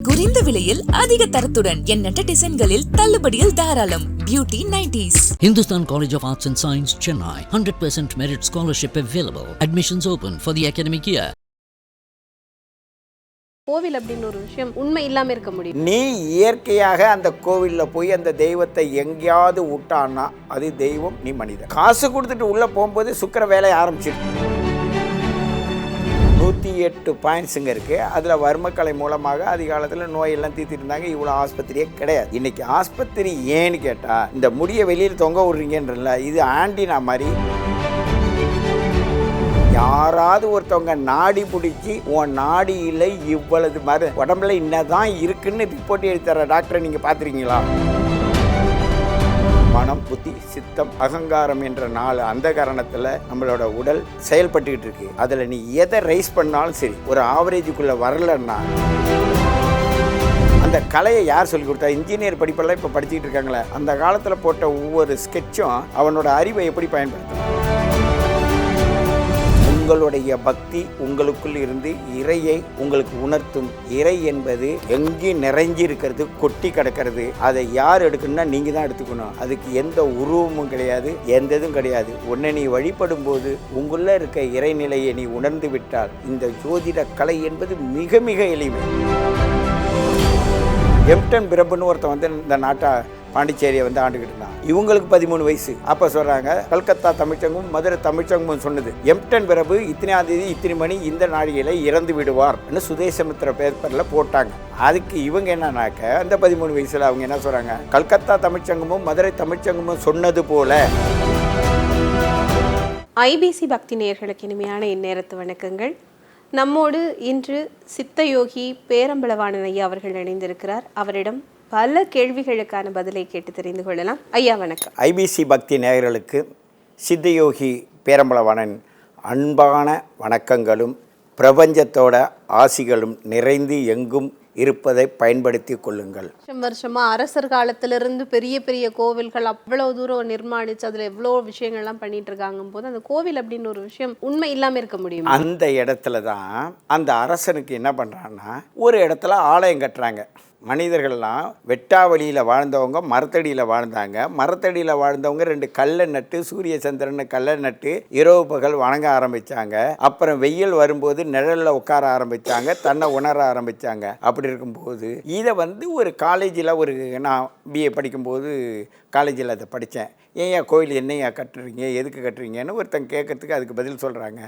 குறைந்த விலையில் அதிக தரத்துடன் எண்ணற்ற டிசைன்களில் தள்ளுபடியில் தாராளம் beauty nineties Hindustan College of Arts and Science, Chennai. 100% merit scholarship available. Admissions open for the academic year. கோவில் அப்படின்னு ஒரு விஷயம் உண்மை இல்லாம இருக்க முடியும் நீ இயற்கையாக அந்த கோவிலில் போய் அந்த தெய்வத்தை எங்கேயாவது விட்டான்னா அது தெய்வம் நீ மனிதன் காசு கொடுத்துட்டு உள்ளே போகும்போது சுக்கர வேலையை ஆரம்பிச்சிருக்கு நூற்றி எட்டு பாயிண்ட்ஸுங்க இருக்குது அதில் வர்மக்கலை மூலமாக அதிகாலத்தில் நோயெல்லாம் தீர்த்துட்டு இருந்தாங்க இவ்வளோ ஆஸ்பத்திரியே கிடையாது. இன்றைக்கி ஆஸ்பத்திரி ஏன்னு கேட்டால் இந்த முடியை வெளியில் தொங்க விட்றீங்கன்றல இது ஆண்டினா மாதிரி யாராவது ஒருத்தவங்க நாடி பிடிச்சி உன் நாடியில் இவ்வளவு மரு உடம்புல இன்னதான் இருக்குன்னு ரிப்போர்ட் எழுதி தர டாக்டரை நீங்கள் பார்த்துருக்கீங்களா? மனம் புத்தி சித்தம் அகங்காரம் என்ற நாலு அந்த காரணத்தில் நம்மளோட உடல் செயல்பட்டுக்கிட்டு இருக்கு. அதில் நீ எதை ரைஸ் பண்ணாலும் சரி ஒரு ஆவரேஜுக்குள்ளே வரலன்னா அந்த கலையை யார் சொல்லி கொடுத்தா? இன்ஜினியர் படிப்பெல்லாம் இப்போ படிச்சுக்கிட்டு இருக்காங்களே. அந்த காலத்தில் போட்ட ஒவ்வொரு ஸ்கெட்சும் அவனோட அறிவை எப்படி பயன்படுத்தணும் உங்களுடைய பக்தி உங்களுக்குள் இருந்து இறையை உங்களுக்கு உணர்த்தும். இறை என்பது எங்கேயும் நிறைஞ்சி இருக்கிறது கொட்டி கிடக்கிறது. அதை யார் எடுக்கணும்னா நீங்கள் தான் எடுத்துக்கணும். அதுக்கு எந்த உருவமும் கிடையாது எந்த இதுவும் கிடையாது. உன்னை நீ வழிபடும் போது உங்களுள்ள இருக்க இறைநிலையை நீ உணர்ந்து விட்டால் இந்த ஜோதிட கலை என்பது மிக மிக எளிமை. எம்டன் பிரபுன்னு ஒருத்தன் வந்து இந்த நாட்டை பாண்டிச்சேரியை வந்து ஆண்டுகிட்டு இருந்தான். இவங்களுக்கு பதிமூணு வயசு. அப்போ சொல்கிறாங்க கல்கத்தா தமிழ்ச்சங்கம் மதுரை தமிழ்ச்சங்கமும் சொன்னது. எம்டன் பிரபு இத்தனையாம் தேதி இத்தனை மணி இந்த நாழிகையில் இறந்து விடுவார்னு சுதேசமித்திர பேப்பரில் போட்டாங்க. அதுக்கு இவங்க என்னன்னாக்க அந்த பதிமூணு வயசில் அவங்க என்ன சொல்கிறாங்க கல்கத்தா தமிழ்ச்சங்கமும் மதுரை தமிழ்ச்சங்கமும் சொன்னது போல. ஐபிசி பக்தி நேயர்களுக்கு இனிமையான இந்நேரத்து வணக்கங்கள். நம்மோடு இன்று சித்தயோகி பேரம்பளவாணன் ஐயா அவர்கள் இணைந்திருக்கிறார். அவரிடம் பல கேள்விகளுக்கான பதிலை கேட்டு தெரிந்து கொள்ளலாம். ஐயா வணக்கம். ஐபிசி பக்தி நேயர்களுக்கு சித்தயோகி பேரம்பலவாணன் அன்பான வணக்கங்களும் பிரபஞ்சத்தோட ஆசிகளும் நிறைந்து எங்கும் இருப்பதை பயன்படுத்தி கொள்ளுங்கள். வருஷம் வருஷமா அரசர் காலத்திலிருந்து பெரிய பெரிய கோவில்கள் அவ்வளவு தூரம் நிர்மாணிச்சு அதுல எவ்வளோ விஷயங்கள்லாம் பண்ணிட்டு இருக்காங்க போது அந்த கோவில் அப்படின்னு ஒரு விஷயம் உண்மை இல்லாம இருக்க முடியும்? அந்த இடத்துல தான் அந்த அரசனுக்கு என்ன பண்ணுறான்னா ஒரு இடத்துல ஆலயம் கட்டுறாங்க. மனிதர்கள்லாம் வெட்டாவளியில் வாழ்ந்தவங்க மரத்தடியில் வாழ்ந்தாங்க. மரத்தடியில் வாழ்ந்தவங்க ரெண்டு கல்லை நட்டு சூரிய சந்திரன் கல்லை நட்டு இரவு பகல் வணங்க ஆரம்பித்தாங்க அப்புறம் வெயில் வரும்போது நிழலில் உட்கார ஆரம்பித்தாங்க தன்னை உணர ஆரம்பித்தாங்க அப்படி இருக்கும்போது இதை வந்து ஒரு காலேஜில் ஒரு நான் பிஏ படிக்கும்போது காலேஜில் அதை படித்தேன் ஏன்யா கோயில் என்னையா கட்டுறீங்க? எதுக்கு கட்டுறீங்கன்னு ஒருத்தன் கேட்கறதுக்கு அதுக்கு பதில் சொல்கிறாங்க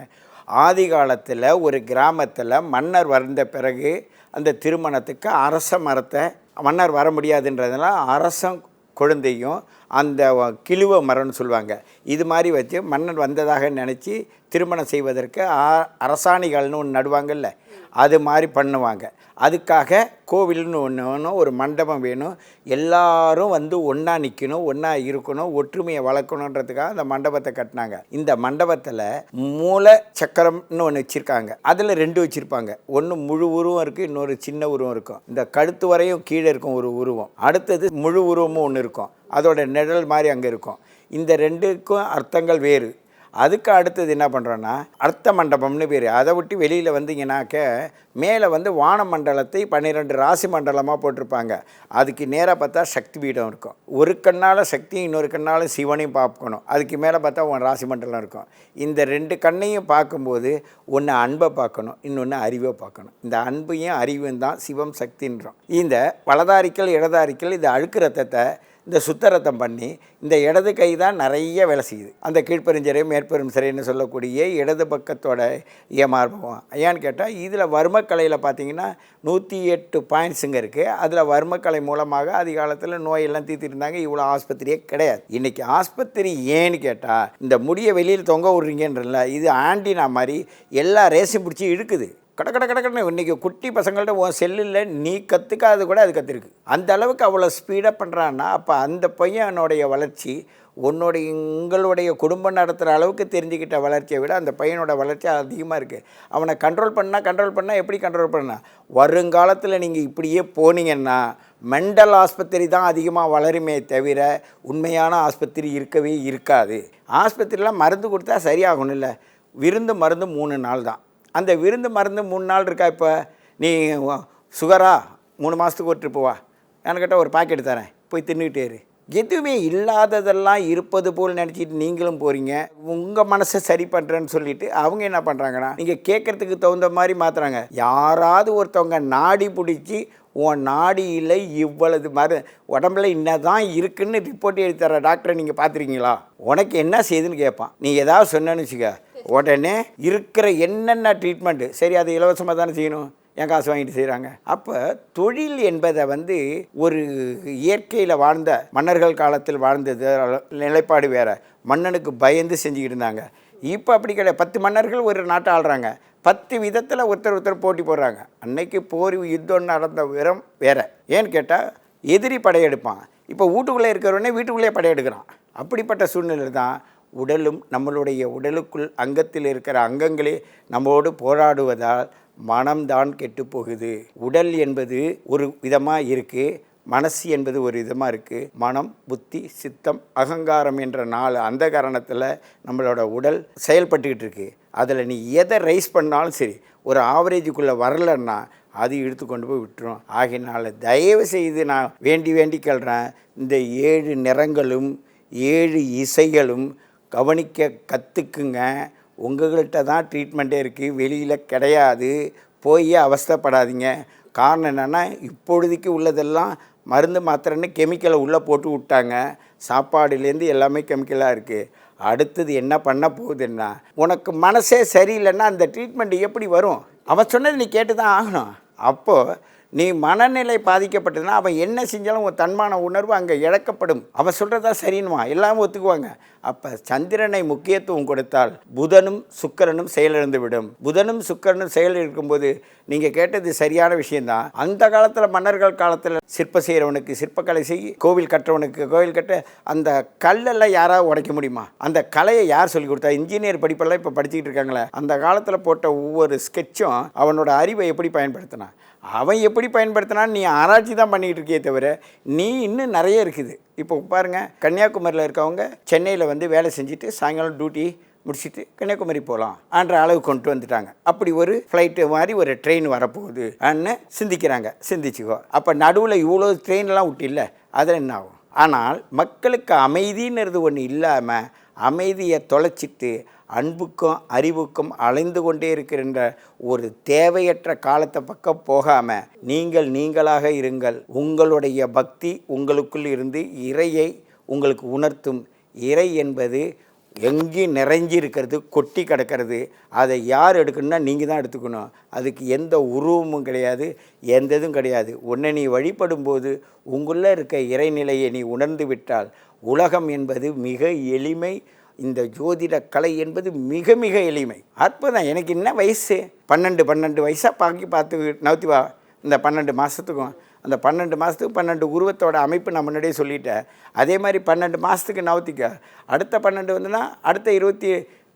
ஆதி காலத்தில் ஒரு கிராமத்தில் மன்னர் வந்த பிறகு அந்த திருமணத்துக்கு அரச மரத்தை மன்னர் வர முடியாதுன்றதுனால அரசம் குழந்தையும் அந்த கிழுவ மரம்னு சொல்லுவாங்க. இது மாதிரி வச்சு மன்னன் வந்ததாக நினச்சி திருமணம் செய்வதற்கு அரசாணிகள்னு ஒன்று நடுவாங்கல்ல அது மாதிரி பண்ணுவாங்க. அதுக்காக கோவில்னு ஒன்று வேணும் ஒரு மண்டபம் வேணும். எல்லாரும் வந்து ஒன்றா நிற்கணும் ஒன்றா இருக்கணும் ஒற்றுமையை வளர்க்கணுன்றதுக்காக அந்த மண்டபத்தை கட்டினாங்க. இந்த மண்டபத்தில் மூல சக்கரம்னு ஒன்று வச்சுருக்காங்க. அதில் ரெண்டு வச்சுருப்பாங்க. ஒன்று முழு உருவம் இருக்குது இன்னொரு சின்ன உருவம் இருக்கும். இந்த கழுத்து வரையும் கீழே இருக்கும் ஒரு உருவம். அடுத்தது முழு உருவமும் ஒன்று இருக்கும். அதோட நிழல் மாதிரி அங்கே இருக்கும். இந்த ரெண்டுக்கும் அர்த்தங்கள் வேறு. அதுக்கு அடுத்தது என்ன பண்ணுறோன்னா அர்த்த மண்டபம்னு பேர். அதை விட்டு வெளியில் வந்தீங்கன்னாக்க மேலே வந்து வான மண்டலத்தை பன்னிரெண்டு ராசி மண்டலமாக போட்டிருப்பாங்க. அதுக்கு நேராக பார்த்தா சக்தி பீடம் இருக்கும். ஒரு கண்ணால் சக்தி இன்னொரு கண்ணால் சிவனையும் பார்க்கணும். அதுக்கு மேலே பார்த்தா உன் ராசி மண்டலம் இருக்கும். இந்த ரெண்டு கண்ணையும் பார்க்கும்போது ஒன்று அன்பை பார்க்கணும் இன்னொன்று அறிவை பார்க்கணும். இந்த அன்பையும் அறிவும் தான் சிவம் சக்தின்றோம். இந்த வலதாரிக்கல் இடதாரிக்கல் இந்த அழுக்கு ரத்தத்தை இந்த சுத்தரத்தம் பண்ணி இந்த இடது கை தான் நிறைய வேலை செய்யுது. அந்த கீழ்ப்பெருஞ்சரை மேற்பெருஞ்சரைன்னு சொல்லக்கூடிய இடது பக்கத்தோட ஏமாறுபவம் ஏன்னு கேட்டால் இதில் வர்மக்கலையில் பார்த்தீங்கன்னா நூற்றி எட்டு பாயிண்ட்ஸுங்க இருக்குது அதில் வர்மக்கலை மூலமாக அதிகாலத்தில் நோயெல்லாம் தீர்த்திருந்தாங்க. இவ்வளோ ஆஸ்பத்திரியே கிடையாது. இன்றைக்கி ஆஸ்பத்திரி ஏன்னு கேட்டால் இந்த முடியை வெளியில் தொங்க விட்றீங்கன்றல இது ஆண்டினா மாதிரி எல்லா ரேஸையும் பிடிச்சி இழுக்குது. கட கட கடக்கடன்னு இன்றைக்கி குட்டி பசங்கள்ட்ட உன் செல்லில் நீ கற்றுக்காது கூட அது கற்றுருக்கு அந்த அளவுக்கு அவ்வளோ ஸ்பீடாக பண்ணுறான்னா அப்போ அந்த பையனுடைய வளர்ச்சி உன்னுடைய உங்களுடைய குடும்பம் நடத்துகிற அளவுக்கு தெரிஞ்சுக்கிட்ட வளர்ச்சியை விட அந்த பையனோட வளர்ச்சி அதிகமாக இருக்குது அவனை கண்ட்ரோல் பண்ணால் கண்ட்ரோல் பண்ணால் எப்படி கண்ட்ரோல் பண்ணால் வருங்காலத்தில் நீங்கள் இப்படியே போனீங்கன்னா மெண்டல் ஆஸ்பத்திரி தான் அதிகமாக வளருமே தவிர உண்மையான ஆஸ்பத்திரி இருக்கவே இருக்காது. ஆஸ்பத்திரியெலாம் மருந்து கொடுத்தா சரியாகணும் இல்லை விருந்து மருந்து மூணு நாள் தான். அந்த விருந்து மருந்து மூணு நாள் இருக்கா இப்போ? நீ சுகரா மூணு மாதத்துக்கு ஒரு ட்ரிப்பு வா. எனக்கிட்ட கேட்டால் ஒரு பாக்கெட் தரேன். போய் தின்னுக்கிட்டே இரு. எதுவுமே இல்லாததெல்லாம் இருப்பது போல் நினச்சிட்டு நீங்களும் போகிறீங்க உங்கள் மனசை சரி பண்ணுறேன்னு சொல்லிட்டு அவங்க என்ன பண்ணுறாங்கன்னா நீங்கள் கேட்குறதுக்கு தகுந்த மாதிரி மாற்றுறாங்க யாராவது ஒருத்தவங்க நாடி பிடிச்சி உன் நாடியில் இவ்வளவு மரு உடம்புல என்ன தான் இருக்குன்னு ரிப்போர்ட் எழுதி தர டாக்டரை நீங்கள் பார்த்துருக்கீங்களா? உனக்கு என்ன செய்யுதுன்னு கேட்பான். நீ ஏதாவது சொன்னேன்னு வச்சுக்க. உடனே இருக்கிற என்னென்ன ட்ரீட்மெண்ட்டு சரி அது இலவசமாக தானே செய்யணும். என் காசு வாங்கிட்டு செய்கிறாங்க அப்போ தொழில் என்பதை வந்து ஒரு இயற்கையில் வாழ்ந்த மன்னர்கள் காலத்தில் வாழ்ந்தது நிலைப்பாடு வேறு. மன்னனுக்கு பயந்து செஞ்சுக்கிட்டு இருந்தாங்க. இப்போ அப்படி கிடையாது. பத்து மன்னர்கள் ஒரு நாட்டை ஆள்றாங்க. பத்து விதத்தில் ஒருத்தர் ஒருத்தர் போட்டி போடுறாங்க. அன்னைக்கு போர் யுத்தம் நடந்த விரம் வேறு. ஏன்னு கேட்டால் எதிரி படையெடுப்பான். இப்போ வீட்டுக்குள்ளே இருக்கிறவனே வீட்டுக்குள்ளேயே படையெடுக்கிறான். அப்படிப்பட்ட சூழ்நிலை தான் உடலும் நம்மளுடைய உடலுக்குள் அங்கத்தில் இருக்கிற அங்கங்களே நம்மோடு போராடுவதால் மனம்தான் கெட்டு போகுது உடல் என்பது ஒரு விதமாக இருக்குது மனசு என்பது ஒரு விதமாக இருக்குது மனம் புத்தி சித்தம் அகங்காரம் என்ற நாலு அந்த காரணத்தில் நம்மளோட உடல் செயல்பட்டுக்கிட்டு இருக்கு. அதில் நீ எதை ரைஸ் பண்ணாலும் சரி ஒரு ஆவரேஜுக்குள்ளே வரலன்னா அது இழுத்து கொண்டு போய் விட்டுரும். ஆகினால தயவு செய்து நான் வேண்டி வேண்டி கேள்றேன் இந்த ஏழு நிறங்களும் ஏழு இசைகளும் கவனிக்க கற்றுக்குங்க உங்கள்கிட்ட தான் ட்ரீட்மெண்ட்டே இருக்குது வெளியில் கிடையாது. போய் அவஸ்தைப்படாதீங்க. காரணம் என்னென்னா இப்பொழுதைக்கு உள்ளதெல்லாம் மருந்து மாத்திரன்னு கெமிக்கலை உள்ளே போட்டு விட்டாங்க. சாப்பாடுலேருந்து எல்லாமே கெமிக்கலாக இருக்குது அடுத்தது என்ன பண்ண போகுதுன்னா உனக்கு மனசே சரியில்லைன்னா அந்த ட்ரீட்மெண்ட் எப்படி வரும்? அவன் சொன்னது நீ கேட்டு தான் ஆகணும். அப்போது நீ மனநிலை பாதிக்கப்பட்டதுன்னா அவன் என்ன செஞ்சாலும் உன் தன்மான உணர்வு அங்கே இழக்கப்படும். அவன் சொல்கிறதா சரின்னுவான் எல்லாமே ஒத்துக்குவாங்க. அப்போ சந்திரனை முக்கியத்துவம் கொடுத்தால் புதனும் சுக்கரனும் செயலிழந்து விடும் புதனும் சுக்கரனும் செயல் இருக்கும்போது நீங்கள் கேட்டது சரியான விஷயந்தான் அந்த காலத்தில் மன்னர்கள் காலத்தில் சிற்ப செய்கிறவனுக்கு சிற்பக்கலை செய் கோவில் கட்டுறவனுக்கு கோவில் கட்ட அந்த கல்லெல்லாம் யாராவது உடைக்க முடியுமா? அந்த கலையை யார் சொல்லி கொடுத்தா? இன்ஜினியர் படிப்பெல்லாம் இப்போ படிச்சுக்கிட்டு இருக்காங்களே. அந்த காலத்தில் போட்ட ஒவ்வொரு ஸ்கெட்சும் அவனோட அறிவை எப்படி பயன்படுத்தினான்? அவன் எப்படி எப்படி பயன்படுத்தினாலும் நீ ஆராய்ச்சி தான் பண்ணிக்கிட்டு இருக்கியே தவிர நீ இன்னும் நிறைய இருக்குது. இப்போ பாருங்கள் கன்னியாகுமரியில் இருக்கவங்க சென்னையில் வந்து வேலை செஞ்சுட்டு சாயங்காலம் டியூட்டி முடிச்சுட்டு கன்னியாகுமரி போகலாம் அன்ற அளவு கொண்டு வந்துட்டாங்க. அப்படி ஒரு ஃப்ளைட்டு மாதிரி ஒரு ட்ரெயின் வரப்போகுது அன்னு சிந்திக்கிறாங்க. சிந்திச்சுக்கோ. அப்போ நடுவில் இவ்வளோ ட்ரெயின்லாம் விட்டில்ல அதில் என்ன ஆகும்? ஆனால் மக்களுக்கு அமைதின்றது ஒன்று இல்லாமல் அமைதியை தொலைச்சிட்டு அன்புக்கும் அறிவுக்கும் அலைந்து கொண்டே இருக்கின்ற ஒரு தேவையற்ற காலத்தை பக்கம் போகாமல் நீங்கள் நீங்களாக இருங்கள். உங்களுடைய பக்தி உங்களுக்குள் இருந்து இறையை உங்களுக்கு உணர்த்தும். இறை என்பது எங்கேயும் நிறைஞ்சி இருக்கிறது கொட்டி கிடக்கிறது. அதை யார் எடுக்கணும்னா நீங்கள் தான் எடுத்துக்கணும். அதுக்கு எந்த உருவமும் கிடையாது எந்த இதுவும் கிடையாது. உன்னை நீ வழிபடும்போது உங்களுள்ள இருக்க இறைநிலையை நீ உணர்ந்து விட்டால் உலகம் என்பது மிக எளிமை இந்த ஜோதிட கலை என்பது மிக மிக எளிமை. அற்புதம். எனக்கு என்ன வயசு? பன்னெண்டு பன்னெண்டு வயசாக பாக்கி பார்த்து நவுத்தி வா. இந்த பன்னெண்டு மாதத்துக்கும் அந்த பன்னெண்டு மாதத்துக்கு பன்னெண்டு உருவத்தோட அமைப்பு நான் முன்னாடியே சொல்லிட்டேன். அதே மாதிரி பன்னெண்டு மாதத்துக்கு நவுத்திக்க. அடுத்த பன்னெண்டு வந்துன்னா அடுத்த இருபத்தி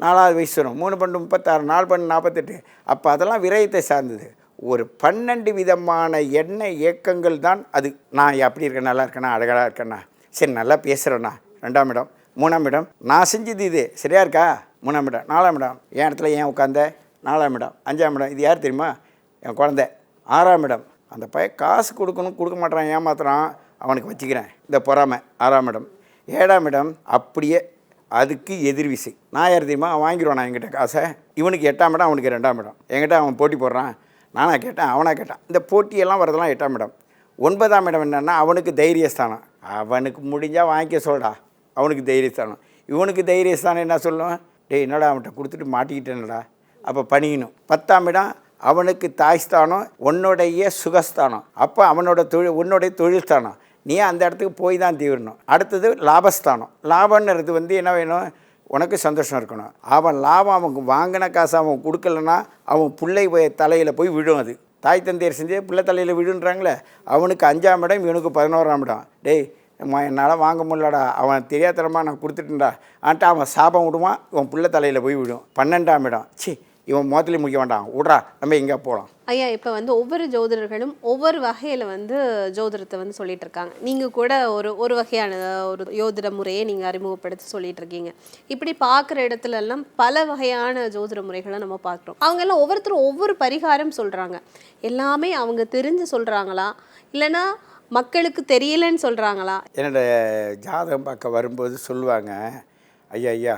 நாலாவது வயசு வரும். மூணு பன்னெண்டு முப்பத்தாறு நாலு பன்னெண்டு நாற்பத்தெட்டு அப்போ அதெல்லாம் விரயத்தை சார்ந்தது. ஒரு பன்னெண்டு விதமான எண்ணெய் இயக்கங்கள் தான் அது. நான் எப்படி இருக்கேன்? நல்லா இருக்கேனா? அழகாக இருக்கேனா? சரி நல்லா பேசுகிறேண்ணா ரெண்டாம் இடம். மூணாம் இடம். நான் செஞ்சது இது. சரியா இருக்கா? மூணாம் இடம். நாலாம் இடம். என் இடத்துல ஏன் உட்காந்த நாலாம் இடம். அஞ்சாம் இடம். இது யார் தெரியுமா? என் குழந்த. ஆறாம் இடம். அந்த பையன் காசு கொடுக்கணும் கொடுக்க மாட்டான் ஏமாத்துறான். அவனுக்கு வச்சுக்கிறேன். இந்த பொறாமை. ஆறாம் இடம். ஏழாம் இடம். அப்படியே அதுக்கு எதிர் விசை. நான் யார் தெரியுமா? அவன் வாங்கிடுவான் நான் என்கிட்ட காசை. இவனுக்கு எட்டாம் இடம் அவனுக்கு ரெண்டாம் இடம். என்கிட்ட அவன் போட்டி போடுறான். நானாக கேட்டேன் அவனாக கேட்டான். இந்த போட்டியெல்லாம் வரதெல்லாம் எட்டாம் இடம். ஒன்பதாம் இடம் என்னென்னா அவனுக்கு தைரியஸ்தானம். அவனுக்கு முடிஞ்சால் வாங்கிக்க சொல்டா அவனுக்கு தைரியஸ்தானம். இவனுக்கு தைரியஸ்தானம் என்ன சொல்லுவேன்? டேய் என்னடா அவன்கிட்ட கொடுத்துட்டு மாட்டிக்கிட்டேன்டா. அப்போ பணியணும். பத்தாம் இடம் அவனுக்கு தாய்ஸ்தானம் உன்னுடைய சுகஸ்தானம். அப்போ அவனோட தொழில் உன்னுடைய தொழில் ஸ்தானம் நீ அந்த இடத்துக்கு போய் தான் தீவிரணும் அடுத்தது லாபஸ்தானம். லாபம்ன்றது வந்து என்ன வேணும்? உனக்கு சந்தோஷம் இருக்கணும். அவன் லாபம் அவன் வாங்கின காசு அவன் கொடுக்கலன்னா அவன் பிள்ளை தலையில் போய் விழும் அது. தாய் தந்தையர் செஞ்சு பிள்ளை தலையில் விழுன்றாங்களே அவனுக்கு அஞ்சாம் இடம் இவனுக்கு பதினோராம் இடம். டேய் என்னால் வாங்க முடியலடா. அவன் தெரியாதனமாக நான் கொடுத்துட்டேன்டா. ஆன்ட்டு அவன் சாபம் விடுவான் இவன் பிள்ளை தலையில் போய் விடும் பன்னெண்டாம் இடம். சி இவன் மோத்திலே முடிக்க வேண்டாம் விட்றா நம்ம எங்கே போகலாம் ஐயா இப்போ வந்து ஒவ்வொரு ஜோதிடர்களும் ஒவ்வொரு வகையில் வந்து ஜோதிடத்தை வந்து சொல்லிட்டு இருக்காங்க. நீங்கள் கூட ஒரு ஒரு வகையான ஒரு ஜோதிட முறையை நீங்கள் அறிமுகப்படுத்தி சொல்லிட்டு இருக்கீங்க. இப்படி பார்க்குற இடத்துல எல்லாம் பல வகையான ஜோதிட முறைகளை நம்ம பார்க்குறோம். அவங்க எல்லாம் ஒவ்வொருத்தரும் ஒவ்வொரு பரிகாரம் சொல்கிறாங்க எல்லாமே அவங்க தெரிஞ்சு சொல்கிறாங்களா இல்லைன்னா மக்களுக்கு தெரியலன்னு சொல்றாங்களா? என்னோட ஜாதகம் பார்க்க வரும்போது சொல்லுவாங்க ஐயா ஐயா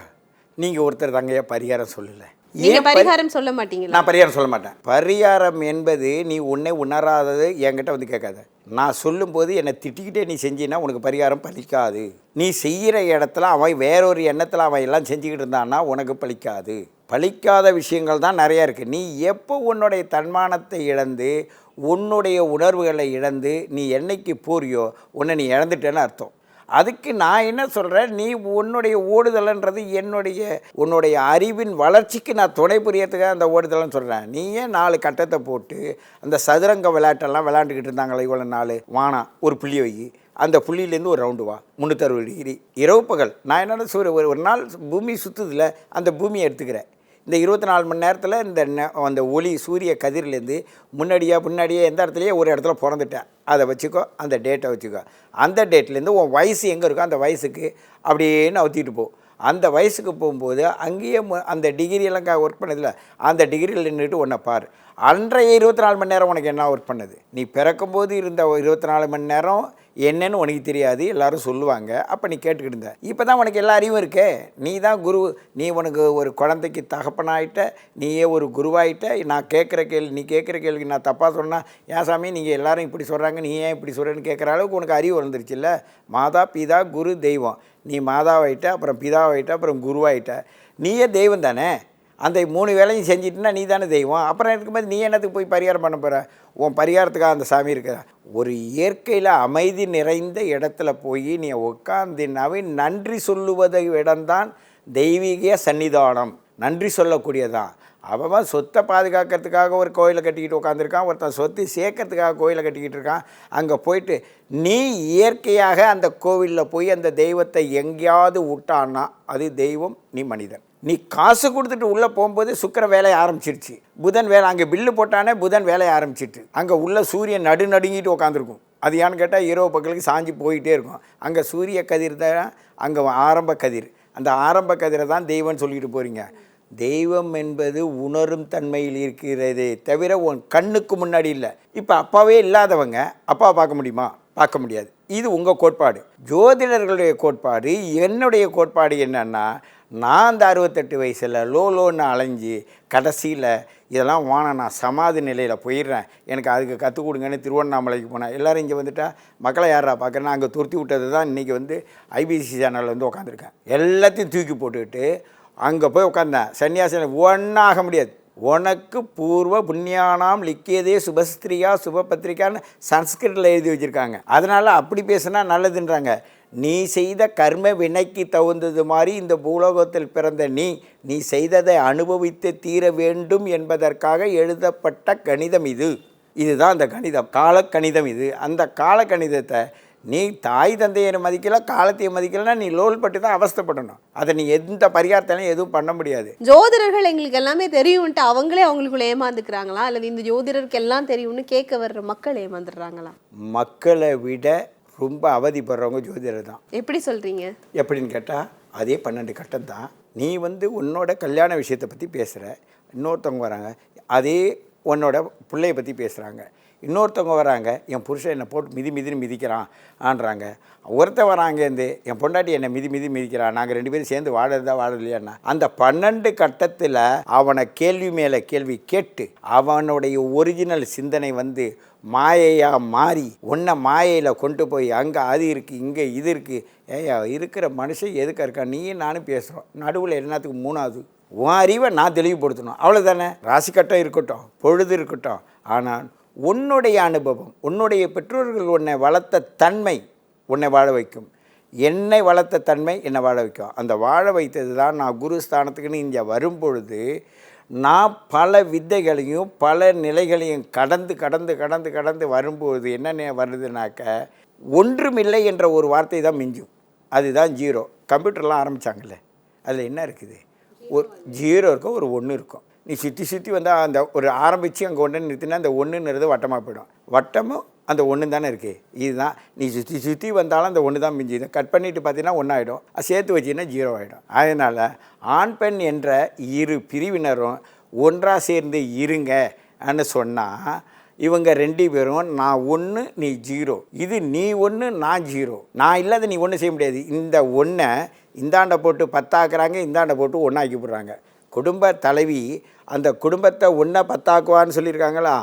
நீங்கள் ஒருத்தர் தங்கையா பரிகாரம் சொல்லலை. நீங்க பரிகாரம் சொல்ல மாட்டீங்களா? நான் பரிகாரம் சொல்ல மாட்டேன். பரிகாரம் என்பது நீ உன்னை உணராதது என்கிட்ட வந்து கேட்காத. நான் சொல்லும்போது என்னை திட்டிக்கிட்டே நீ செஞ்சினா உனக்கு பரிகாரம் பலிக்காது. நீ செய்கிற இடத்துல அவன் வேறொரு எண்ணத்தில் அவன் எல்லாம் செஞ்சுக்கிட்டு இருந்தான்னா உனக்கு பலிக்காது. பலிக்காத விஷயங்கள் தான் நிறையா இருக்குது நீ எப்போ உன்னுடைய தன்மானத்தை இழந்து உன்னுடைய உணர்வுகளை இழந்து நீ என்னைக்கு போறியோ உன்னை நீ இழந்துட்டேன்னு அர்த்தம். அதுக்கு நான் என்ன சொல்கிறேன் நீ உன்னுடைய ஓடுதல்ன்றது என்னுடைய உன்னுடைய அறிவின் வளர்ச்சிக்கு நான் துணை புரியறதுக்காக அந்த ஓடுதல்னு சொல்கிறேன் நீ ஏன் நாலு கட்டத்தை போட்டு அந்த சதுரங்க விளையாட்டெல்லாம் விளையாண்டுக்கிட்டு இருந்தாங்களே இவ்வளோ நாள்? வானா ஒரு புள்ளி வை. அந்த புள்ளியிலேருந்து ஒரு ரவுண்டு வா. முந்நூற்றறுபது டிகிரி இரவு பகல். நான் என்னென்ன சூரிய ஒரு ஒரு நாள் பூமி சுற்றுதில்ல அந்த பூமியை எடுத்துக்கிறேன். இந்த இருபத்தி நாலு மணி நேரத்தில் இந்த அந்த ஒளி சூரிய கதிர்லேருந்து முன்னாடியே முன்னாடியே எந்த இடத்துலையே ஒரு இடத்துல பிறந்துட்டேன். அதை வச்சுக்கோ அந்த டேட்டை வச்சுக்கோ. அந்த டேட்லேருந்து உன் வயசு எங்கே இருக்கோ அந்த வயசுக்கு அப்படியே அவுத்திட்டு போ. அந்த வயசுக்கு போகும்போது அங்கேயே அந்த டிகிரியெல்லாம் ஒர்க் பண்ணதில்ல அந்த டிகிரியில் நின்றுட்டு உன்னை பார். அன்றைய இருபத்தி நாலு மணி நேரம் உனக்கு என்ன ஒர்க் பண்ணுது? நீ பிறக்கும்போது இருந்த இருபத்தி நாலு மணி நேரம் என்னன்னு உனக்கு தெரியாது எல்லாரும் சொல்லுவாங்க. அப்போ நீ கேட்டுக்கிட்டு இருந்த. இப்போ தான் உனக்கு எல்லா அறிவும் இருக்கே. நீ தான் குரு நீ உனக்கு ஒரு குழந்தைக்கு தகப்பனாயிட்ட நீயே ஒரு குருவாயிட்ட நான் கேட்குற கேள்வி நீ கேட்குற கேள்விக்கு நான் தப்பாக சொன்னால் ஏன் சாமி நீங்கள் எல்லாரும் இப்படி சொல்கிறாங்க நீ ஏன் இப்படி சொல்கிறேன்னு கேட்குற அளவுக்கு உனக்கு அறிவு வந்துருச்சுல்ல மாதா பிதா குரு தெய்வம். நீ மாதாவாயிட்ட அப்புறம் பிதாவாயிட்ட அப்புறம் குருவாயிட்ட. நீயே தெய்வம் தானே? அந்த மூணு வேலையும் செஞ்சிட்டுனா நீ தானே தெய்வம். அப்புறம் இருக்கும்போது நீ என்னத்துக்கு போய் பரிகாரம் பண்ண போகிற உன் பரிகாரத்துக்காக அந்த சாமி இருக்குதா ஒரு இயற்கையில் அமைதி நிறைந்த இடத்துல போய் நீ உட்காந்தினாவே நன்றி சொல்லுவதை இடம்தான் தெய்வீக சன்னிதானம். நன்றி சொல்லக்கூடியதான். அவன் சொத்தை பாதுகாக்கிறதுக்காக ஒரு கோயிலை கட்டிக்கிட்டு உட்காந்துருக்கான் ஒருத்தன் சொத்து சேர்க்கறதுக்காக கோயிலை கட்டிக்கிட்டு இருக்கான். அங்கே போயிட்டு நீ இயற்கையாக அந்த கோவிலில் போய் அந்த தெய்வத்தை எங்கேயாவது விட்டான்னா அது தெய்வம் நீ மனிதன். நீ காசு கொடுத்துட்டு உள்ளே போகும்போது சுக்கிர வேலையை ஆரம்பிச்சிருச்சு. புதன் வேலை அங்கே பில்லு போட்டானே புதன் வேலையை ஆரம்பிச்சிட்டு. அங்கே உள்ள சூரியன் நடு நடுங்கிட்டு உட்காந்துருக்கும் அது ஏன்னு கேட்டால் இரவு பக்கலுக்கு சாஞ்சி போயிட்டே இருக்கும். அங்கே சூரிய கதிர் தான் அங்கே ஆரம்ப கதிர். அந்த ஆரம்ப கதிரை தான் தெய்வம்னு சொல்லிட்டு போகிறீங்க தெய்வம் என்பது உணரும் தன்மையில் இருக்கிறதே தவிர உன் கண்ணுக்கு முன்னாடி இல்லை. இப்போ அப்பாவே இல்லாதவங்க அப்பா பார்க்க முடியுமா? பார்க்க முடியாது. இது உங்கள் கோட்பாடு. ஜோதிடர்களுடைய கோட்பாடு என்னுடைய கோட்பாடு என்னன்னா நான் அந்த அறுபத்தெட்டு வயசில் லோ லோன்னு அலைஞ்சு கடைசியில் இதெல்லாம் வானம் நான் சமாதி நிலையில் போயிடுறேன். எனக்கு அதுக்கு கற்றுக் கொடுங்கன்னு திருவண்ணாமலைக்கு போனேன். எல்லோரும் இங்கே வந்துட்டால் மக்களை யாரா பார்க்குறேன்னா அங்கே துருத்தி விட்டது தான் இன்றைக்கி வந்து ஐபிசி சேனலில் வந்து உட்காந்துருக்கேன் எல்லாத்தையும் தூக்கி போட்டுக்கிட்டு அங்கே போய் உட்காந்தேன் சன்னியாசன் ஒன்றாக முடியாது. உனக்கு பூர்வ புண்ணியானாம் லிக்கியதே சுபஸ்திரியா சுபபத்திரிக்கான்னு சன்ஸ்கிருட்டில் எழுதி வச்சுருக்காங்க. அதனால் அப்படி பேசுனா நல்லதுன்றாங்க. நீ செய்த கர்ம வினைக்கு தகுந்தது மாதிரி இந்த பூலோகத்தில் பிறந்த நீ நீ செய்ததை அனுபவித்து தீர வேண்டும் என்பதற்காக எழுதப்பட்ட கணிதம் இது. இதுதான் அந்த கணிதம். காலக்கணிதம் இது. அந்த காலக்கணிதத்தை நீ தாய் தந்தையை மதிக்கல காலத்தையும் மதிக்கலன்னா நீ லோல் பட்டு தான் அவஸ்தைப்படணும். அதை நீ எந்த பரிகாரத்தாலையும் எதுவும் பண்ண முடியாது. ஜோதிடர்கள் எங்களுக்கு எல்லாமே தெரியும்ட்டு அவங்களே அவங்களுக்குள்ள ஏமாந்துக்கிறாங்களா? அல்லது இந்த ஜோதிடருக்கு எல்லாம் தெரியும்னு கேட்க வர்ற மக்கள் ஏமாந்துடுறாங்களா? மக்களை விட ரொம்ப அவதிப்படுறவங்க ஜோதிடர் தான். எப்படி சொல்றீங்க? எப்படின்னு கேட்டால் அதே பன்னெண்டு கட்டம் தான். நீ வந்து உன்னோட கல்யாண விஷயத்தை பற்றி பேசுகிற இன்னொருத்தவங்க வராங்க. அதே உன்னோட பிள்ளைய பற்றி பேசுகிறாங்க இன்னொருத்தவங்க வராங்க என் புருஷன் என்னை போட்டு மிதி மிதின்னு மிதிக்கிறான் ஆன்றாங்க. ஒருத்தன் வராங்கேருந்து என் பொண்டாட்டி என்னை மிதி மிதி மிதிக்கிறான் நாங்கள் ரெண்டு பேரும் சேர்ந்து வாழறதா வாழலையாண்ணா அந்த பன்னெண்டு கட்டத்தில் அவனை கேள்வி மேலே கேள்வி கேட்டு அவனுடைய ஒரிஜினல் சிந்தனை வந்து மாயையாக மாறி உன்னை மாயையில் கொண்டு போய் அங்கே அது இருக்குது இங்கே இது இருக்குது ஏயா இருக்கிற மனுஷன் எதுக்கு இருக்கா? நீயும் நானும் பேசுகிறோம் நடுவில் என்னத்துக்கு மூணாவது? உன் அறிவை நான் தெளிவுபடுத்தணும். அவ்வளோதானே ராசிக்கட்டம் இருக்கட்டும் பொழுது இருக்கட்டும். ஆனால் உன்னுடைய அனுபவம் உன்னுடைய பெற்றோர்கள் உன்னை வளர்த்த தன்மை உன்னை வாழ வைக்கும். என்னை வளர்த்த தன்மை என்னை வாழ வைக்கும். அந்த வாழ வைத்தது தான் நான் குரு ஸ்தானத்துக்குன்னு இங்கே வரும்பொழுது நான் பல வித்தைகளையும் பல நிலைகளையும் கடந்து கடந்து கடந்து கடந்து வரும்போது என்ன வருதுனாக்க ஒன்றுமில்லை என்ற ஒரு வார்த்தை தான் மிஞ்சும். அதுதான் ஜீரோ. கம்ப்யூட்டர்லாம் ஆரம்பித்தாங்கல்ல அதில் என்ன இருக்குது? ஒரு ஜீரோ இருக்கும் ஒரு ஒன்று இருக்கும். நீ சுற்றி சுற்றி வந்தால் அந்த ஒரு ஆரம்பித்து அங்கே ஒன்று நிறுத்தினா அந்த ஒன்றுன்றது வட்டமாக போயிடும். வட்டமும் அந்த ஒன்று தானே இருக்குது இதுதான். நீ சுற்றி சுற்றி வந்தாலும் அந்த ஒன்று தான் மிஞ்சிடும் கட் பண்ணிட்டு பார்த்தீங்கன்னா ஒன்றாயிடும் அது சேர்த்து வச்சிங்கன்னா ஜீரோ ஆகிடும் அதனால் ஆண் பெண் என்ற இரு பிரிவினரும் ஒன்றாக சேர்ந்து இருங்க சொன்னால் இவங்க ரெண்டு பேரும் நான் ஒன்று நீ ஜீரோ. இது நீ ஒன்று நான் ஜீரோ. நான் இல்லாத நீ ஒன்றும் செய்ய முடியாது. இந்த ஒன்றை இந்தாண்டை போட்டு பத்தாக்குறாங்க இந்தாண்டை போட்டு ஒன்றாக்கி போடுறாங்க குடும்ப தலைவி அந்த குடும்பத்தை ஒன்றை பத்தாக்குவான்னு சொல்லியிருக்காங்களா?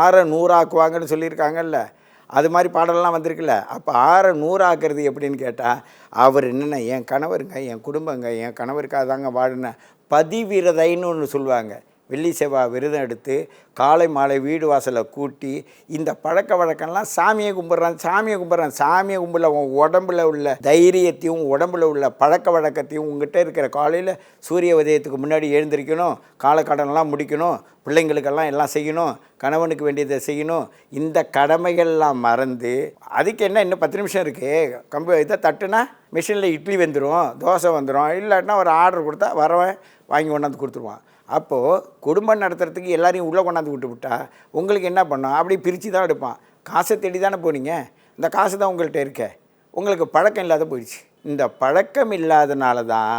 ஆறை நூறாக்குவாங்கன்னு சொல்லியிருக்காங்கல்ல. அது மாதிரி பாடலாம் வந்திருக்குல்ல. அப்போ ஆறை நூறாக்குறது எப்படின்னு கேட்டால் அவர் என்னென்ன என் கணவருங்க என் குடும்பங்க என் கணவருக்காக தாங்க வாடினேன் பதிவிரதைன்னு ஒன்று சொல்லுவாங்க. வெள்ளி செவ்வாய் விரதம் எடுத்து காலை மாலை வீடு வாசலை கூட்டி இந்த பழக்க வழக்கம்லாம் சாமியை கும்பிட்றான் சாமியை கும்பிட்றான். சாமியை கும்பிடல உன் உடம்புல உள்ள தைரியத்தையும் உடம்புல உள்ள பழக்க வழக்கத்தையும் உங்ககிட்ட இருக்கிற காலையில் சூரிய உதயத்துக்கு முன்னாடி எழுந்திருக்கணும் காலக்கடனெல்லாம் முடிக்கணும் பிள்ளைங்களுக்கெல்லாம் எல்லாம் செய்யணும் கணவனுக்கு வேண்டியதை செய்யணும். இந்த கடமைகள்லாம் மறந்து அதுக்கு என்ன இன்னும் பத்து நிமிஷம் இருக்குது கம்பு இதை தட்டுனா மிஷினில் இட்லி வந்துடும் தோசை வந்துடும் இல்லாட்டினா ஒரு ஆர்டர் கொடுத்தா வரவன் வாங்கி கொண்டாந்து கொடுத்துருவான். அப்போது குடும்பம் நடத்துறதுக்கு எல்லாரையும் உள்ளே கொண்டாந்து விட்டு விட்டா உங்களுக்கு என்ன பண்ணும்? அப்படி பிரித்து தான் எடுப்பான். காசை தேடி தானே போனீங்க? இந்த காசு தான் உங்கள்கிட்ட இருக்க. உங்களுக்கு பழக்கம் இல்லாத போயிடுச்சு. இந்த பழக்கம் இல்லாதனால தான்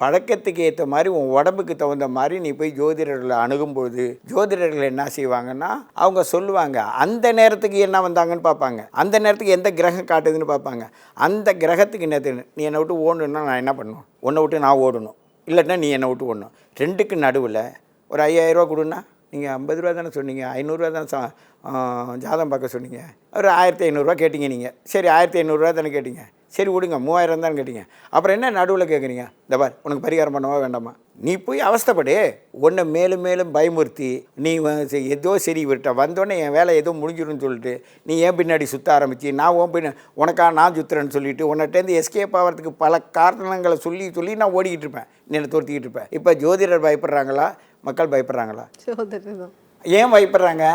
பழக்கத்துக்கு ஏற்ற மாதிரி உன் உடம்புக்கு தகுந்த மாதிரி நீ போய் ஜோதிடர்களை அணுகும்போது ஜோதிடர்கள் என்ன செய்வாங்கன்னா அவங்க சொல்லுவாங்க அந்த நேரத்துக்கு என்ன வந்தாங்கன்னு பார்ப்பாங்க. அந்த நேரத்துக்கு எந்த கிரகம் காட்டுதுன்னு பார்ப்பாங்க. அந்த கிரகத்துக்கு என்ன நீ என்னை விட்டு ஓடணுன்னா நான் என்ன பண்ணணும் உன்னை விட்டு நான் ஓடணும். இல்லைன்னா நீ என்னை விட்டு ஓடணும். ரெண்டுக்கு நடுவில் ஒரு ஐயாயிரரூவா கொடுன்னா நீங்கள் ஐம்பது ரூபா தானே சொன்னீங்க ஐநூறுரூவா தானே சா- ஜாதம் ஜாதகம் பார்க்க சொன்னீங்க. ஒரு ஆயிரத்தி ஐநூறுரூவா கேட்டிங்க நீங்கள் சரி ஆயிரத்தி ஐநூறுரூவா தானே கேட்டீங்க. சரி விடுங்க மூவாயிரம் தானே கேட்டீங்க. அப்புறம் என்ன நடுவில் கேட்குறீங்க இந்த பார் உனக்கு பரிகாரம் பண்ணவா வேண்டாமா? நீ போய் அவஸ்தைப்படு. உன்னை மேலும் மேலும் பயமுறுத்தி நீ ஏதோ சரி விட்ட வந்தோடனே என் வேலை ஏதோ முடிஞ்சிடும்னு சொல்லிட்டு நீ ஏன் பின்னாடி சுற்ற ஆரம்பிச்சு? நான் உன் பின்ன உனக்கா நான் சுற்றுறேன்னு சொல்லிட்டு உன்னிட்டேருந்து எஸ்கேப் ஆகிறதுக்கு பல காரணங்களை சொல்லி சொல்லி நான் ஓடிக்கிட்டு இருப்பேன். என்னை துரத்திக்கிட்டு இருப்பேன். இப்போ ஜோதிடர் பயப்படுறாங்களா? மக்கள் பயப்படுறாங்களா? ஏன் பயப்படுறாங்க?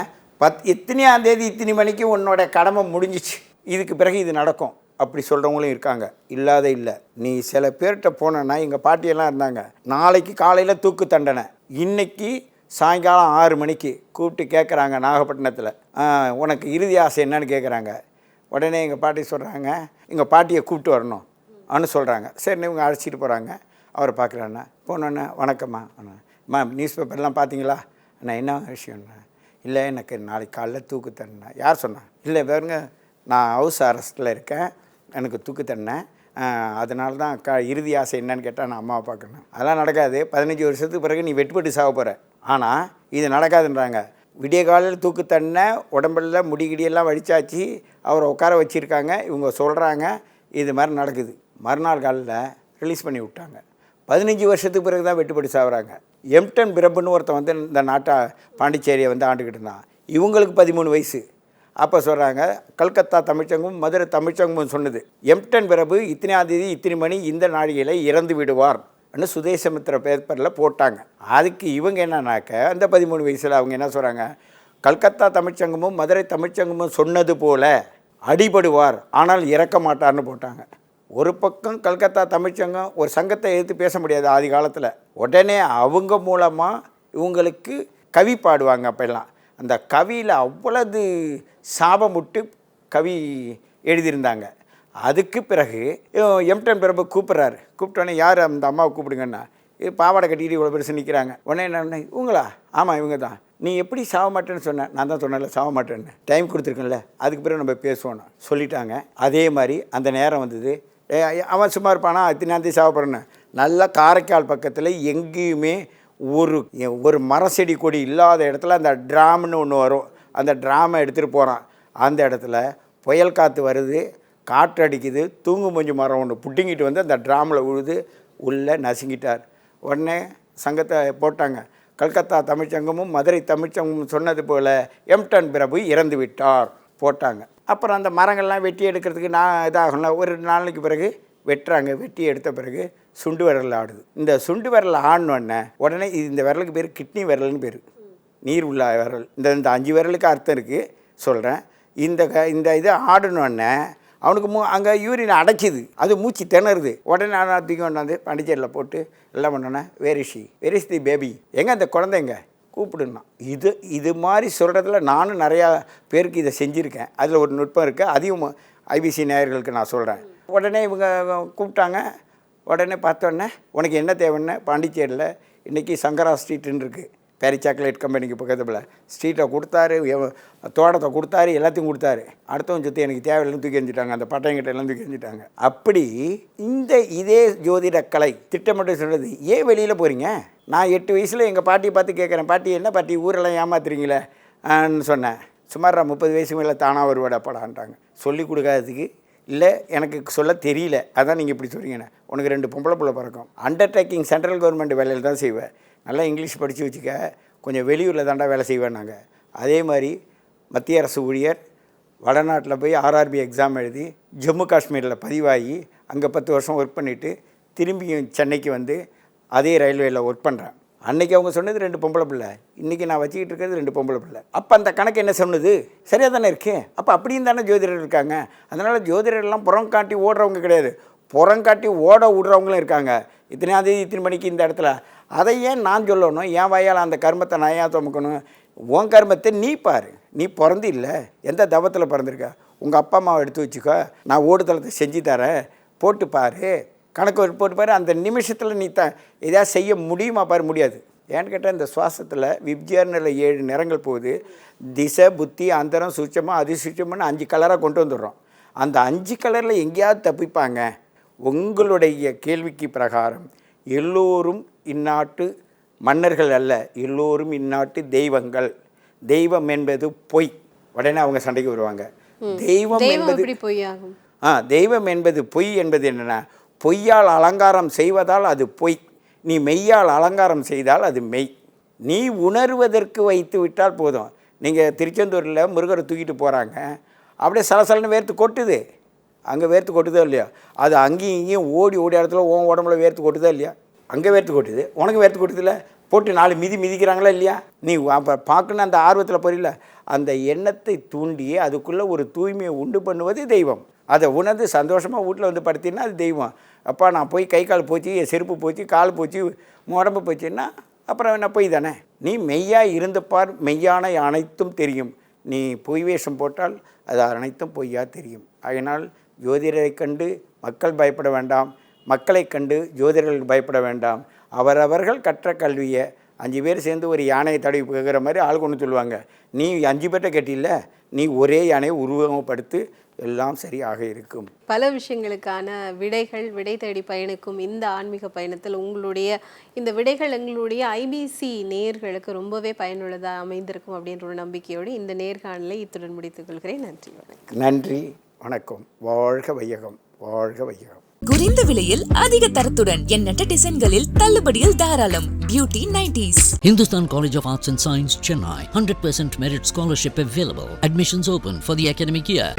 பத் எத்தனையாம் தேதி இத்தனை மணிக்கு உன்னோட கடமை முடிஞ்சிச்சு. இதுக்கு பிறகு இது நடக்கும். அப்படி சொல்கிறவங்களும் இருக்காங்க. இல்லாத இல்லை. நீ சில பேர்கிட்ட போனேன்னா எங்கள் பாட்டியெல்லாம் இருந்தாங்க. நாளைக்கு காலையில் தூக்கு தண்டனை. இன்றைக்கி சாயங்காலம் ஆறு மணிக்கு கூப்பிட்டு கேட்குறாங்க நாகப்பட்டினத்தில். உனக்கு இறுதி ஆசை என்னன்னு கேட்குறாங்க உடனே எங்கள் பாட்டி சொல்கிறாங்க எங்கள் பாட்டியை கூப்பிட்டு வரணும். அனு சொல்கிறாங்க சரி இவங்க அழைச்சிட்டு போகிறாங்க அவரை பார்க்குறேன்னா போனோன்னே வணக்கம்மா. அண்ணா நியூஸ் பேப்பர்லாம் பார்த்தீங்களா அண்ணா என்ன விஷயம்ண்ணா இல்லை எனக்கு நாளைக்கு காலைல தூக்கு தண்ணா யார் சொன்னா? இல்லை பாருங்க நான் ஹவுஸ் அரெஸ்ட்டில் இருக்கேன். எனக்கு தூக்கு அதனால தான் க இறுதி ஆசை என்னன்னு கேட்டால் நான் அம்மாவை பார்க்கணும். அதெல்லாம் நடக்காது. பதினஞ்சு வருஷத்துக்கு பிறகு நீ வெட்டுப்பட்டு சாக போகிற ஆனால் இது நடக்காதுன்றாங்க. விடிய காலையில் தூக்கு தண்ணை உடம்புல முடிகிடியெல்லாம் வடித்தாச்சு அவரை உட்கார வச்சுருக்காங்க. இவங்க சொல்கிறாங்க இது மாதிரி நடக்குது. மறுநாள் காலையில் ரிலீஸ் பண்ணி விட்டாங்க. பதினஞ்சு வருஷத்துக்கு பிறகு தான் வெட்டுப்பட்டு சாகுறாங்க எம்டன் பிரபுன்னு ஒருத்தன் வந்து இந்த நாட்டை பாண்டிச்சேரியை வந்து ஆண்டுக்கிட்டு இருந்தான். இவங்களுக்கு பதிமூணு வயசு. அப்போ சொல்கிறாங்க கல்கத்தா தமிழ்ச்சங்கமும் மதுரை தமிழ்ச்சங்கமும் சொன்னது. எம்டன் பிரபு இத்தனையாம் தேதி இத்தனை மணி இந்த நாழிகையில் இறந்து விடுவார் ன்னு சுதேசமித்திர பேப்பரில் போட்டாங்க. அதுக்கு இவங்க என்னன்னாக்க அந்த பதிமூணு வயசில் அவங்க என்ன சொல்கிறாங்க கல்கத்தா தமிழ்ச்சங்கமும் மதுரை தமிழ்ச்சங்கமும் சொன்னது போல அடிபடுவார் ஆனால் இறக்க மாட்டார்னு போட்டாங்க. ஒரு பக்கம் கல்கத்தா தமிழ்ச்சங்கம் ஒரு சங்கத்தை எதிர்த்து பேச முடியாது ஆதி காலத்தில். உடனே அவங்க மூலமாக இவங்களுக்கு கவி பாடுவாங்க அப்போல்லாம். அந்த கவியில் அவ்வளவு சாபமுட்டு கவி எழுதியிருந்தாங்க. அதுக்கு பிறகு எம்டன் பிரபு கூப்பிட்றாரு. கூப்பிட்டோன்னே யார் அந்த அம்மாவை கூப்பிடுங்கன்னா? இது பாவாடை கட்டிக்கிட்டு இவ்வளோ பெருசு நிற்கிறாங்க உடனே என்ன இவங்களா? ஆமாம் இவங்க தான். நீ எப்படி சாக மாட்டேன்னு சொன்ன? நான் தான் சொன்னேன்ல சாக மாட்டேன்னு. டைம் கொடுத்துருக்கேன்ல அதுக்கு பிறகு நம்ம பேசுவோம். சொல்லிட்டாங்க. அதே மாதிரி அந்த நேரம் வந்தது. அவன் சும்மா இருப்பானா? இத்தனாந்தேதி சாக நல்லா காரைக்கால் பக்கத்தில் எங்கேயுமே ஒரு ஒரு மர செடி கொடி இல்லாத இடத்துல அந்த ட்ராம்னு ஒன்று வரும். அந்த ட்ராமை எடுத்துகிட்டு போகிறான் அந்த இடத்துல புயல் காற்று வருது காற்று அடிக்குது தூங்கு மஞ்சு மரம் ஒன்று புட்டிங்கிட்டு வந்து அந்த ட்ராமில் உழுது உள்ளே நசுங்கிட்டார். உடனே சங்கத்தை போட்டாங்க. கல்கத்தா தமிழ்ச்சங்கமும் மதுரை தமிழ்ச்சங்கமும் சொன்னது போல் எம்டன் பிரபு இறந்து விட்டார் போட்டாங்க. அப்புறம் அந்த மரங்கள்லாம் வெட்டி எடுக்கிறதுக்கு நான் இதாகல. ஒரு நாளைக்கு பிறகு வெட்டுறாங்க வெட்டி எடுத்த பிறகு சுண்டு விரல் ஆடுது. இந்த சுண்டு விரல் ஆடினோடனே உடனே இது இந்த விரலுக்கு பேர் கிட்னி விரல்னு பேர். நீர் உள்ள விரல். இந்த இந்த அஞ்சு விரலுக்கு அர்த்தம் இருக்குது சொல்கிறேன் இந்த க இந்த இது ஆடினோடனே அவனுக்கு மூ அங்கே யூரின் அடைச்சிது. அது மூச்சு திணறுது. உடனே நான் தூக்கி கொண்டாந்து பண்டிச்சேரியில் போட்டு எல்லாம் பண்ணோன்னே வேரிஷி வெரிஸ் தி பேபி எங்கே அந்த குழந்தைங்க கூப்பிடுனா இது இது மாதிரி சொல்கிறதுல நானும் நிறையா பேருக்கு இதை செஞ்சுருக்கேன். அதில் ஒரு நுட்பம் இருக்குது அதையும் ஐபிசி நேயர்களுக்கு நான் சொல்கிறேன் உடனே இவங்க கூப்பிட்டாங்க. உடனே பார்த்தோன்னே உனக்கு என்ன தேவைன்னு பாண்டிச்சேரியில் இன்றைக்கி சங்கரா ஸ்ட்ரீட்டுன்னு இருக்குது பேரி சாக்லேட் கம்பெனிக்கு பக்கத்தில். ஸ்ட்ரீட்டை கொடுத்தாரு எவ- தோட்டத்தை கொடுத்தாரு எல்லாத்தையும் கொடுத்தாரு. அடுத்தவன் சுற்றி எனக்கு தேவையில்லைன்னு தூக்கி எறிஞ்சிட்டாங்க. அந்த பட்டயங்கிட்ட எல்லாம் தூக்கி எறிஞ்சிட்டாங்க. அப்படி இந்த இதே ஜோதிட கலை திட்டமிட்டு சொல்கிறது ஏன் வெளியில் போகிறீங்க நான் எட்டு வயசில் எங்கள் பாட்டியை பார்த்து கேட்குறேன் பாட்டி என்ன பாட்டி ஊரெல்லாம் ஏமாத்துறீங்களே? சொன்னேன். சுமார் முப்பது வயசு மேலே தானாக வருவாடா படான்ட்டாங்க. சொல்லி கொடுக்காததுக்கு இல்லை எனக்கு சொல்ல தெரியல. அதான் நீங்கள் இப்படி சொல்கிறீங்கண்ணே உனக்கு ரெண்டு பொம்பளை பிள்ளை பிறக்கும். அண்டர்டேக்கிங் சென்ட்ரல் கவர்மெண்ட் வேலையில் தான் செய்வேன் நல்லா இங்கிலீஷ் படித்து வச்சுக்க. கொஞ்சம் வெளியூரில் தாண்டா வேலை செய்வேன் நாங்கள் அதே மாதிரி மத்திய அரசு ஊழியர் வடநாட்டில் போய் ஆர்ஆர்பி எக்ஸாம் எழுதி ஜம்மு காஷ்மீரில் பதிவாகி அங்கே பத்து வருஷம் ஒர்க் பண்ணிவிட்டு திரும்பியும் சென்னைக்கு வந்து அதே ரயில்வேயில் ஒர்க் பண்ணுறேன் அன்னைக்கு அவங்க சொன்னது ரெண்டு பொம்பளை பிள்ளை. இன்றைக்கி நான் வச்சுக்கிட்டு இருக்கிறது ரெண்டு பொம்பளை பிள்ளை. அப்போ அந்த கணக்கு என்ன சொன்னது? சரியாக தானே இருக்கு? அப்போ அப்படியும் தானே ஜோதிடர் இருக்காங்க. அதனால் ஜோதிடர்லாம் புறம் காட்டி ஓடுறவங்க கிடையாது. புறம் காட்டி ஓட விடுறவங்களும் இருக்காங்க. இத்தனையாவது இத்தனை மணிக்கு இந்த இடத்துல. அதை ஏன் நான் சொல்லணும்? என் வாயால் அந்த கர்மத்தை நான் ஏன் சுமக்கணும்? உன் கர்மத்தை நீ பாரு. நீ பிறந்து இல்லை. எந்த தவத்தில் பிறந்திருக்க? உங்கள் அப்பா அம்மாவை எடுத்து வச்சுக்கோ. நான் ஓடுதளத்தை செஞ்சு தரேன். போட்டு பாரு. கணக்கு போட்டு பாரு அந்த நிமிஷத்தில் நீ த எதாவது செய்ய முடியுமா பாரு முடியாது. ஏன்னு கேட்டால் இந்த சுவாசத்தில் விப்ஜியர்னில் ஏழு நிறங்கள் போகுது. திசை புத்தி அந்தரம் சுச்சமாக அதிசுச்சம்னு அஞ்சு கலராக கொண்டு வந்துடுறோம். அந்த அஞ்சு கலரில் எங்கேயாவது தப்பிப்பாங்க? உங்களுடைய கேள்விக்கு பிரகாரம் எல்லோரும் இந்நாட்டு மன்னர்கள் அல்ல எல்லோரும் இந்நாட்டு தெய்வங்கள். தெய்வம் என்பது பொய். உடனே அவங்க சண்டைக்கு வருவாங்க. தெய்வம் என்பது பொய்யாகும்? ஆ தெய்வம் என்பது பொய் என்பது என்னென்ன பொய்யால் அலங்காரம் செய்வதால் அது பொய். நீ மெய்யால் அலங்காரம் செய்தால் அது மெய். நீ உணர்வதற்கு வைத்து விட்டால் போதும். நீங்கள் திருச்செந்தூரில் முருகரை தூக்கிட்டு போகிறாங்க அப்படியே சலசலன்னு வேர்த்து கொட்டுது. அங்கே வேர்த்து கொட்டுதோ இல்லையா? அது அங்கேயும் இங்கேயும் ஓடி ஓடி இடத்துல உன் உடம்புல வேர்த்து கொட்டுதோ இல்லையா? அங்கே வேர்த்து கொட்டுது. உனக்கு வேர்த்து கொட்டுதில்ல போட்டு நாலு மிதி மிதிக்கிறாங்களா இல்லையா? நீ அப்போ பார்க்கணும் அந்த ஆர்வத்தில் புரியல அந்த எண்ணத்தை தூண்டி அதுக்குள்ளே ஒரு தூய்மையை உண்டு பண்ணுவது தெய்வம். அதை உணர்ந்து சந்தோஷமாக வீட்டில் வந்து படுத்தினா அது தெய்வம். அப்பா நான் போய் கை கால் போச்சு என் செருப்பு போச்சு கால் போச்சு உடம்பு போச்சுன்னா அப்புறம் என்ன பொய் தானே? நீ மெய்யாக இருந்துப்பார் மெய்யான அனைத்தும் தெரியும். நீ பொய் வேஷம் போட்டால் அது அனைத்தும் பொய்யா தெரியும். அதனால் ஜோதிடரை கண்டு மக்கள் பயப்பட வேண்டாம். மக்களை கண்டு ஜோதிடர்கள் பயப்பட வேண்டாம். அவரவர்கள் கற்ற கல்வியை அஞ்சு பேர் சேர்ந்து ஒரு யானையை தடவி கேட்குற மாதிரி ஆள் கொண்டு சொல்லுவாங்க. நீ அஞ்சு பேர்கிட்ட கேட்டில்ல? நீ ஒரே யானையை உருவகப்படுத்து எல்லாம் சரியாக இருக்கும். பல விஷயங்களுக்கான விடைகள் விடை தேடி பயணிக்கும் இந்த ஆன்மீக பயணத்தில் உங்களுடைய இந்த விடைகள் எங்களுடைய ஐபிசி நேயர்களுக்கு ரொம்பவே பயனுள்ளதாக அமைந்திருக்கும் அப்படின்ற ஒரு நம்பிக்கையோடு இந்த நேர்காணலை இத்துடன் முடித்துக் கொள்கிறேன். நன்றி வணக்கம். நன்றி வணக்கம். வாழ்க வையகம் வாழ்க வையகம். குறைந்த விலையில் அதிக தரத்துடன் எண்ணற்ற டிசைன்களில் தள்ளுபடியில் தாராளம் beauty nineties Hindustan college of arts and science Chennai hundred percent merit scholarship available admissions open for the academic year